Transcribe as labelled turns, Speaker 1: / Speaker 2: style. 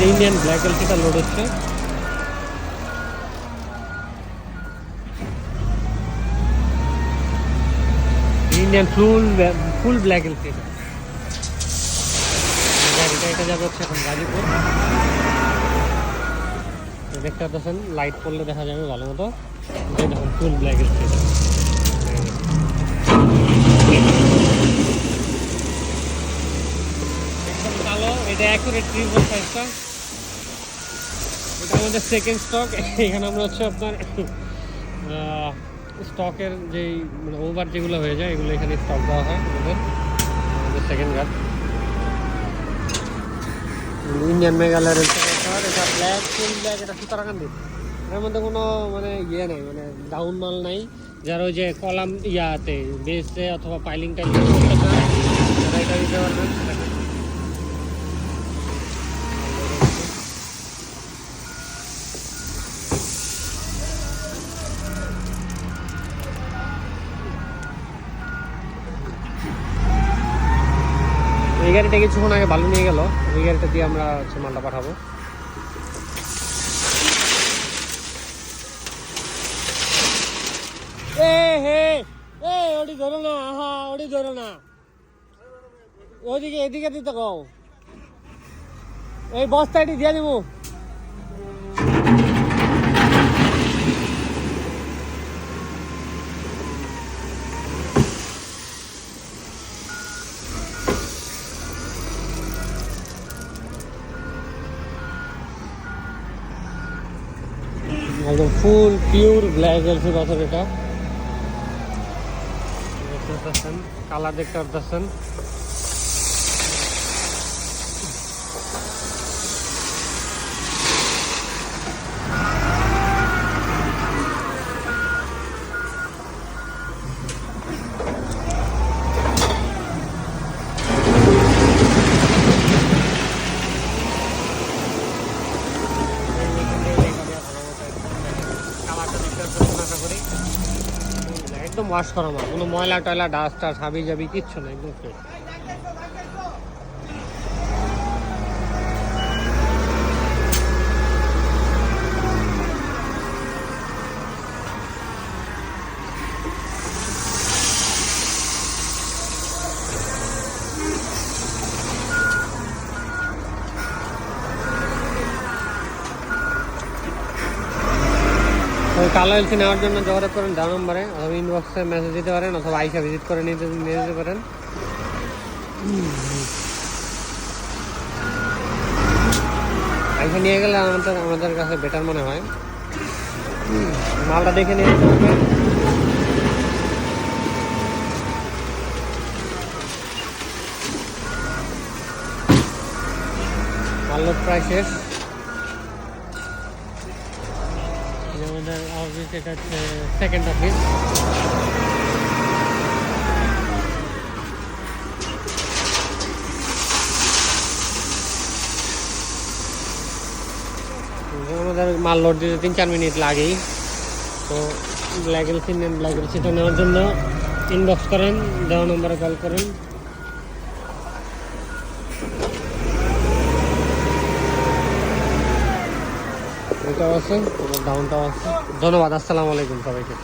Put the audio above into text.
Speaker 1: যে Indian black এলসিটা load হচ্ছে। ইন্ডিয়ান ফুল ফুল ব্ল্যাক এটা। গাড়িটা, এটা যাবে হচ্ছে এখন গাজীপুর। দেখতে পাচ্ছেন লাইট পড়লে দেখা যাবে ভালো মতো। দেখুন ফুল ব্ল্যাক একদম কালো, এটা অ্যাকুরেট ট্রিপল সাইজটা আমাদের সেকেন্ড স্টক এখানে আমরা হচ্ছে আপনার স্টকের যেই মানে ওভার যেগুলো হয়ে যায় এগুলো এখানে স্টক দেওয়া হয় আমাদের আমাদের সেকেন্ড গার্ড ইন্ডিয়ান মেঘালয়ের এটা ব্ল্যাক ফুল ব্ল্যাক এটা সুতারাকান্দি। এর মধ্যে কোনো মানে ইয়ে নেই মানে ডাউন মাল নাই। যার ওই যে কলাম ইয়াতে বেসে অথবা পাইলিং টাইলিং এটা দিতে পারবেন এই গাড়িটা কিছুক্ষণ আগে বালু নিয়ে গেল। এই গাড়িটা দিয়ে আমরা হচ্ছে মালটা পাঠাবো। এ, হে না না। এদিকে দিতে কও। এই বস্তাটি দিয়ে দিব। একদম ফুল পিওর ব্ল্যাক এলসি পাথর এটা। দেখতে পাচ্ছেন কালার দেখতে পাচ্ছেন। একদম ওয়াশ করা মাল। কোনো ময়লা টয়লা ডাস্ট টাস্ট হাবি যাবি কিচ্ছু না একদম ফ্রেশ কালো এলসি নেওয়ার জন্য যোগাযোগ করেন দেওয়া নম্বরে, অথবা ইনবক্সে মেসেজ দিতে পারেন, অথবা আইসা ভিজিট করে নিতে, নিয়ে যেতে পারেন। আইসা নিয়ে গেলে আমাদের আমাদের কাছে বেটার মনে হয়। মালটা দেখে নিয়ে মাল্লোর প্রায় শেষ। এই আমাদের অফিস এটা হচ্ছে সেকেন্ড অফিস আমাদের মাল লোড দিতে তিন চার মিনিট লাগেই। তো ব্ল্যাক এলসি নেন ব্ল্যাক এলসিটা নেওয়ার জন্য ইনবক্স করেন, দেওয়া নম্বরে কল করেন। আছে ডাউনটাও আছে। ধন্যবাদ আসসালামু আলাইকুম সবাইকে।